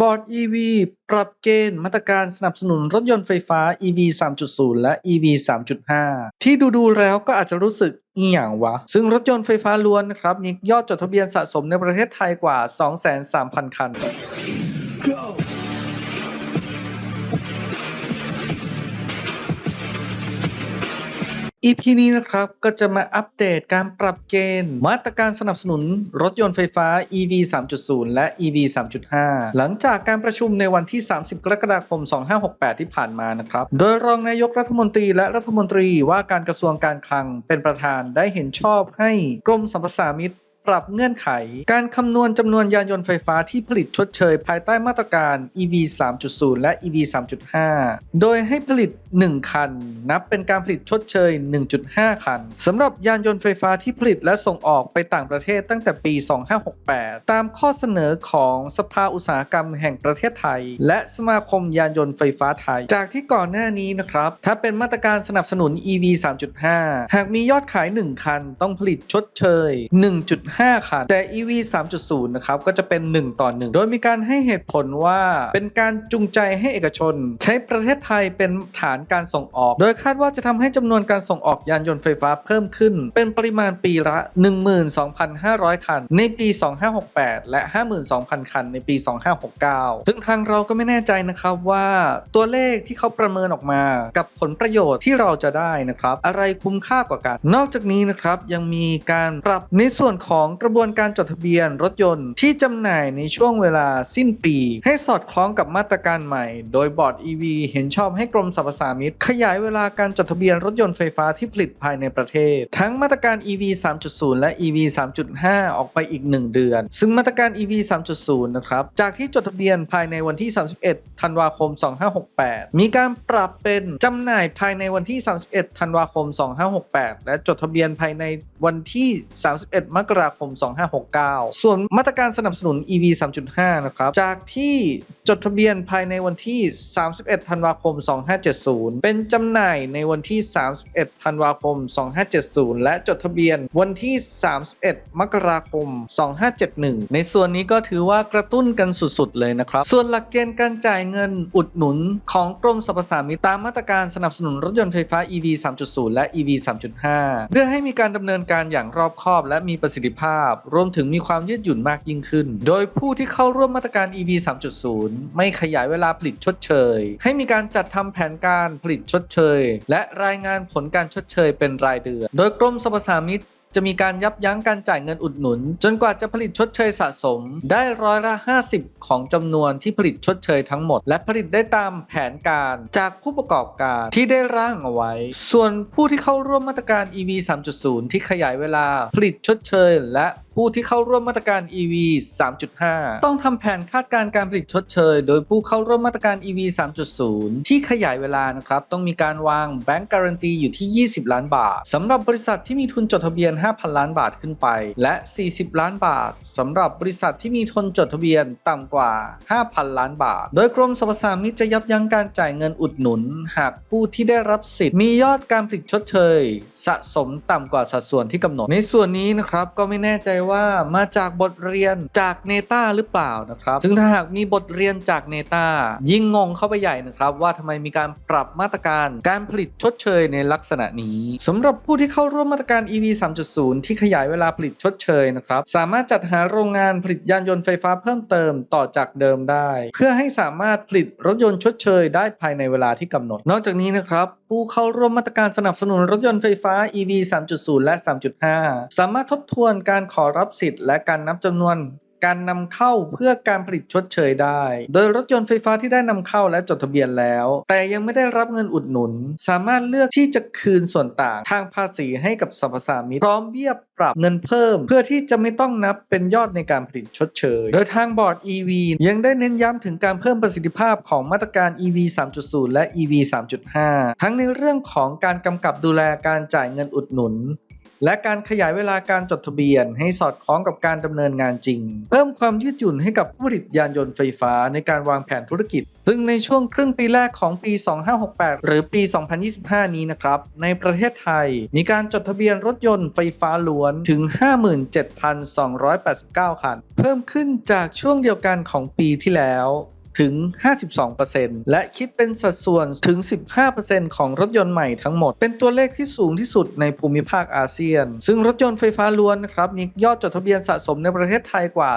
บอร์ด EV ปรับเกณฑ์มาตรการสนับสนุนรถยนต์ไฟฟ้า EV 3.0 และ EV 3.5 ที่ดูดูแล้วก็อาจจะรู้สึกอีหยังวะ ซึ่งรถยนต์ไฟฟ้าล้วนนะครับมียอดจดทะเบียนสะสมในประเทศไทยกว่า 2,300 0 คัน EP นี้นะครับก็จะมาอัปเดตการปรับเกณฑ์ มาตรการสนับสนุนรถยนต์ไฟฟ้า EV 3.0 และ EV 3.5 หลังจากการประชุมในวันที่ 30 กรกฎาคม 2568 ที่ผ่านมานะครับ โดยรองนายกรัฐมนตรีและรัฐมนตรีว่าการกระทรวงการคลังเป็นประธานได้เห็นชอบให้กรมสรรพสามิต ปรับเงื่อนไข การคำนวณจำนวนยานยนต์ไฟฟ้าที่ผลิตชดเชย ภายใต้มาตรการ EV 3.0 และ EV 3.5 โดยให้ผลิต 1 คัน นับเป็นการผลิตชดเชย 1.5 คันสำหรับยานยนต์ไฟฟ้าที่ผลิตและส่งออกไปต่างประเทศตั้งแต่ปี 2568 ตามข้อเสนอของสภาอุตสาหกรรมแห่งประเทศไทย และสมาคมยานยนต์ไฟฟ้าไทย จากที่ก่อนหน้านี้นะครับ ถ้าเป็นมาตรการสนับสนุน EV 3.5 หากมียอดขาย 1 คันต้องผลิตชดเชย 1.5คัน แต่ EV 3.0 นะครับ ก็จะเป็น 1 ต่อ 1 โดยมีการให้เหตุผลว่าเป็นการจูงใจให้เอกชน ใช้ประเทศไทยเป็นฐานการส่งออก โดยคาดว่าจะทำให้จำนวนการส่งออกยานยนต์ไฟฟ้าเพิ่มขึ้น เป็นปริมาณปีละ 12,500 คัน ในปี 2568 และ 52,000 คันในปี 2569 ซึ่งทางเราก็ไม่แน่ใจนะครับว่าตัวเลขที่เขาประเมินออกมา กับผลประโยชน์ที่เราจะได้นะครับ อะไรคุ้มค่ากว่ากัน นอกจากนี้นะครับยังมีการปรับในส่วนของของกระบวนการจดทะเบียนรถยนต์ที่จำหน่ายในช่วงเวลาสิ้นปี ให้สอดคล้องกับมาตรการใหม่ โดยบอร์ด EV เห็นชอบให้กรมสรรพสามิตขยายเวลาการจดทะเบียนรถยนต์ไฟฟ้าที่ผลิตภายในประเทศ ทั้งมาตรการ EV 3.0 และ EV 3.5 ออกไปอีก 1 เดือน ซึ่งมาตรการ EV 3.0 นะครับ จากที่จดทะเบียนภายในวันที่ 31 ธันวาคม 2568 มีการปรับเป็นจำหน่ายภายในวันที่ 31 ธันวาคม 2568 และจดทะเบียนภายในวันที่ 31 มกราคม 2569 ส่วนมาตรการสนับสนุน EV 3.5 นะครับ จากที่จดทะเบียนภายในวันที่ 31 ธันวาคม 2570 เป็นจำหน่ายในวันที่ 31 ธันวาคม 2570 และจดทะเบียนวันที่ 31 มกราคม 2571 ในส่วนนี้ก็ถือว่ากระตุ้นกันสุดๆ เลยนะครับ ส่วนหลักเกณฑ์การจ่ายเงินอุดหนุนของกรมสรรพสามิตตามมาตรการสนับสนุนรถยนต์ไฟฟ้า EV 3.0 และ EV 3.5 เพื่อให้มีการดำเนินการอย่างรอบคอบ และมีประสิทธิภาพ รวมถึงมีความยืดหยุ่นมากยิ่งขึ้น โดยผู้ที่เข้าร่วมมาตรการ EV 3.0ไม่ขยายเวลาผลิตชดเชย ให้มีการจัดทำแผนการผลิตชดเชย และรายงานผลการชดเชยเป็นรายเดือน โดยกรมสรรพสามิตจะมีการยับยั้งการจ่ายเงินอุดหนุน จนกว่าจะผลิตชดเชยสะสม ได้ร้อยละ 50 ของจำนวนที่ผลิตชดเชยทั้งหมด และผลิตได้ตามแผนการจากผู้ประกอบการที่ได้ร่างเอาไว้ ส่วนผู้ที่เข้าร่วมมาตรการ EV 3.0 ที่ขยายเวลา ผลิตชดเชย และ ผู้ที่เข้าร่วมมาตรการ EV 3.5 ต้องทำแผนคาดการณ์การผลิตชดเชย โดยผู้เข้าร่วมมาตรการ EV 3.0 ที่ขยายเวลานะครับ ต้องมีการวางแบงก์การันตีอยู่ที่ 20 ล้านบาทสำหรับบริษัทที่มีทุนจดทะเบียน 5,000 ล้านบาทขึ้นไป และ 40 ล้านบาทสำหรับบริษัทที่มีทุนจดทะเบียนต่ำกว่า 5,000 ล้านบาท โดยกรมสรรพสามิตจะยับยั้งการจ่ายเงินอุดหนุน หากผู้ที่ได้รับสิทธิ์มียอดการผลิตชดเชย สะสมต่ำกว่าสัดส่วนที่กำหนดในส่วนนี้นะครับก็ไม่แน่ใจว่ามาจากบทเรียนจากเนต้าหรือเปล่านะครับซึ่งถ้าหากมีบทเรียนจากเนต้ายิ่งงงเข้าไปใหญ่นะครับ ว่าทำไมมีการปรับมาตรการการผลิตชดเชยในลักษณะนี้สำหรับผู้ที่เข้าร่วมมาตรการ EV 3.0 ที่ขยายเวลาผลิตชดเชยนะครับสามารถจัดหาโรงงานผลิตยานยนต์ไฟฟ้าเพิ่มเติมต่อจากเดิมได้ เพื่อให้สามารถผลิตรถยนต์ชดเชยได้ภายในเวลาที่กำหนด นอกจากนี้นะครับผู้เข้าร่วมมาตรการสนับสนุนรถยนต์ไฟฟ้า EV 3.0 และ 3.5 สามารถทบทวนการขอรับสิทธิ์และการนับจำนวนการนำเข้าเพื่อการผลิตชดเชยได้ โดยรถยนต์ไฟฟ้าที่ได้นำเข้าและจดทะเบียนแล้ว แต่ยังไม่ได้รับเงินอุดหนุน สามารถเลือกที่จะคืนส่วนต่างทางภาษีให้กับสรรพสามิตพร้อมเบี้ยปรับเงินเพิ่ม เพื่อที่จะไม่ต้องนับเป็นยอดในการผลิตชดเชย โดยทางบอร์ด EV ยังได้เน้นย้ำถึงการเพิ่มประสิทธิภาพของมาตรการ EV 3.0 และ EV 3.5 ทั้งในเรื่องของการกำกับดูแลการจ่ายเงินอุดหนุน และการขยายเวลาการจดทะเบียน ให้สอดคล้องกับการดำเนินงานจริง เพิ่มความยืดหยุ่นให้กับผู้ผลิตยานยนต์ไฟฟ้าในการวางแผนธุรกิจ ซึ่งในช่วงครึ่งปีแรกของปี 2568 หรือปี 2025 นี้นะครับ ในประเทศไทย มีการจดทะเบียนรถยนต์ไฟฟ้าล้วนถึง 57,289 คัน เพิ่มขึ้นจากช่วงเดียวกันของปีที่แล้ว ถึง 52%และคิดเป็นสัดส่วนถึง 15%ของรถยนต์ใหม่ทั้งหมด เป็นตัวเลขที่สูงที่สุดในภูมิภาคอาเซียน ซึ่งรถยนต์ไฟฟ้าล้วนนะครับมียอดจดทะเบียนสะสมในประเทศไทยกว่า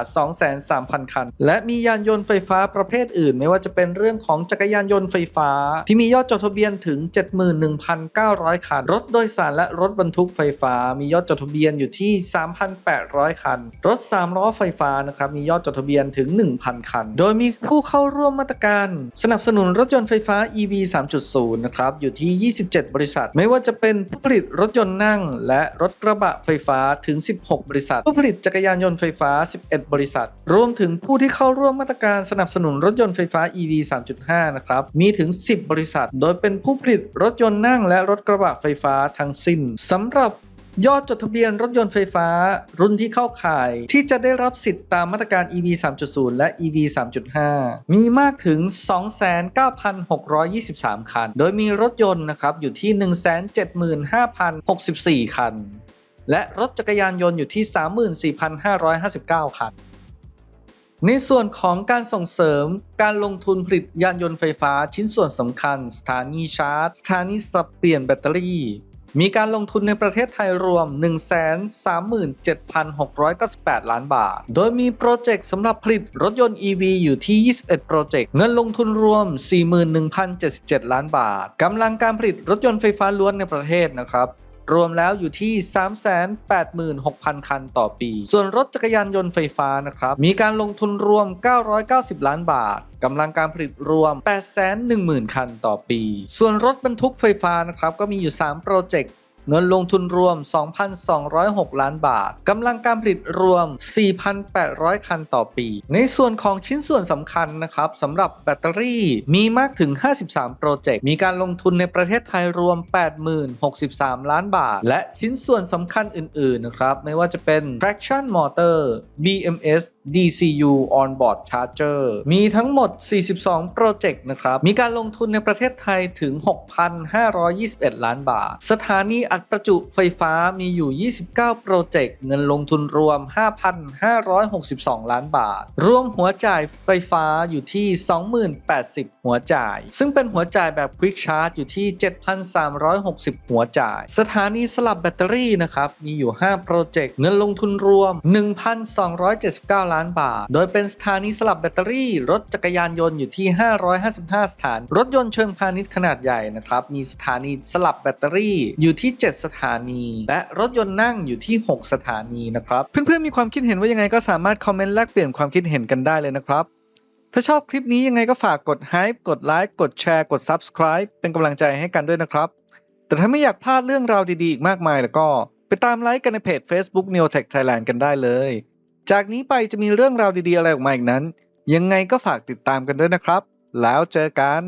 23,000 คัน และมียานยนต์ไฟฟ้าประเภทอื่น ไม่ว่าจะเป็นเรื่องของจักรยานยนต์ไฟฟ้า ที่มียอดจดทะเบียนถึง 71,900 คัน รถโดยสารและรถบรรทุกไฟฟ้า มียอดจดทะเบียนอยู่ที่ 3,800 คัน รถ3ล้อไฟฟ้านะครับมียอดจดทะเบียนถึง 1,000 คัน โดยมีผู้เข้าร่วมมาตรการสนับสนุนรถยนต์ไฟฟ้า EV 3.0 นะครับ อยู่ที่ 27 บริษัท ไม่ว่าจะเป็นผู้ผลิตรถยนต์นั่ง และรถกระบะไฟฟ้าถึง 16 บริษัท ผู้ผลิตจักรยานยนต์ไฟฟ้า 11 บริษัท รวมถึงผู้ที่เข้าร่วมมาตรการสนับสนุนรถยนต์ไฟฟ้า EV 3.5 นะครับ มีถึง 10 บริษัท โดยเป็นผู้ผลิตรถยนต์นั่ง และรถกระบะไฟฟ้าทั้งสิ้นสำหรับ ยอดจดทะเบียนรถยนต์ไฟฟ้า รุ่นที่เข้าข่ายที่จะได้รับสิทธิ์ตามมาตรการ EV 3.0 และ EV 3.5 มีมากถึง 29,623 คัน โดยมีรถยนต์นะครับอยู่ที่ 175,064 คัน และรถจักรยานยนต์อยู่ที่ 34,559 คันในส่วนของการส่งเสริมการลงทุนผลิตยานยนต์ไฟฟ้าชิ้นส่วนสำคัญ สถานีชาร์จ สถานีสับเปลี่ยนแบตเตอรี่ มีการลงทุนในประเทศไทยรวม 137,698 ล้านบาท โดยมีโปรเจกต์สำหรับผลิตรถยนต์ EV อยู่ที่ 21 โปรเจกต์ เงินลงทุนรวม 41,077 ล้านบาท กำลังการผลิตรถยนต์ไฟฟ้าล้วนในประเทศนะครับ รวมแล้วอยู่ที่ 386,000 คันต่อปี ส่วนรถจักรยานยนต์ไฟฟ้านะครับ มีการลงทุนรวม 990 ล้านบาทกำลังการผลิตรวม 810,000 คันต่อปี ส่วนรถบรรทุกไฟฟ้านะครับ ก็มีอยู่ 3 โปรเจกต์ เงินลงทุนรวม 2,206 ล้านบาท กำลังการผลิตรวม 4,800 คันต่อปี ในส่วนของชิ้นส่วนสำคัญนะครับสำหรับแบตเตอรี่มีมากถึง 53 โปรเจกต์ มีการลงทุนในประเทศไทยรวม 80,063 ล้านบาท และชิ้นส่วนสำคัญอื่น ๆ นะครับ ไม่ว่าจะเป็น traction motor BMS DCU onboard charger มีทั้งหมด 42 โปรเจกต์นะครับ มีการลงทุนในประเทศไทยถึง 6,521 ล้านบาท สถานีอัดประจุไฟฟ้ามีอยู่ 29 โปรเจกต์ เงินลงทุนรวม 5,562 ล้านบาท รวมหัวจ่ายไฟฟ้าอยู่ที่ 20,080 หัวจ่าย ซึ่งเป็นหัวจ่ายแบบ Quick Charge อยู่ที่ 7,360 หัวจ่าย สถานีสลับแบตเตอรี่นะครับ มีอยู่ 5 โปรเจกต์ เงินลงทุนรวม 1,279 ล้านบาท โดยเป็นสถานีสลับแบตเตอรี่ รถจักรยานยนต์อยู่ที่ 555 สถาน รถยนต์เชิงพาณิชย์ขนาดใหญ่นะครับ มีสถานีสลับแบตเตอรี่อยู่ที่7 สถานี และรถยนต์นั่งอยู่ที่ 6 สถานีนะครับ เพื่อนๆมีความคิดเห็นว่ายังไงก็สามารถคอมเมนต์แลกเปลี่ยนความคิดเห็นกันได้เลยนะครับ ถ้าชอบคลิปนี้ยังไงก็ฝากกด Hype กดไลค์กดแชร์กด Subscribe เป็นกำลังใจให้กันด้วยนะครับ แต่ถ้าไม่อยากพลาดเรื่องราวดีๆอีกมากมายแล้วก็ไปตามไลค์กันในเพจ Facebook Neotech Thailand กันได้เลย จากนี้ไปจะมีเรื่องราวดีๆอะไรออกมาอีกนั้น ยังไงก็ฝากติดตามกันด้วยนะครับ แล้วเจอกัน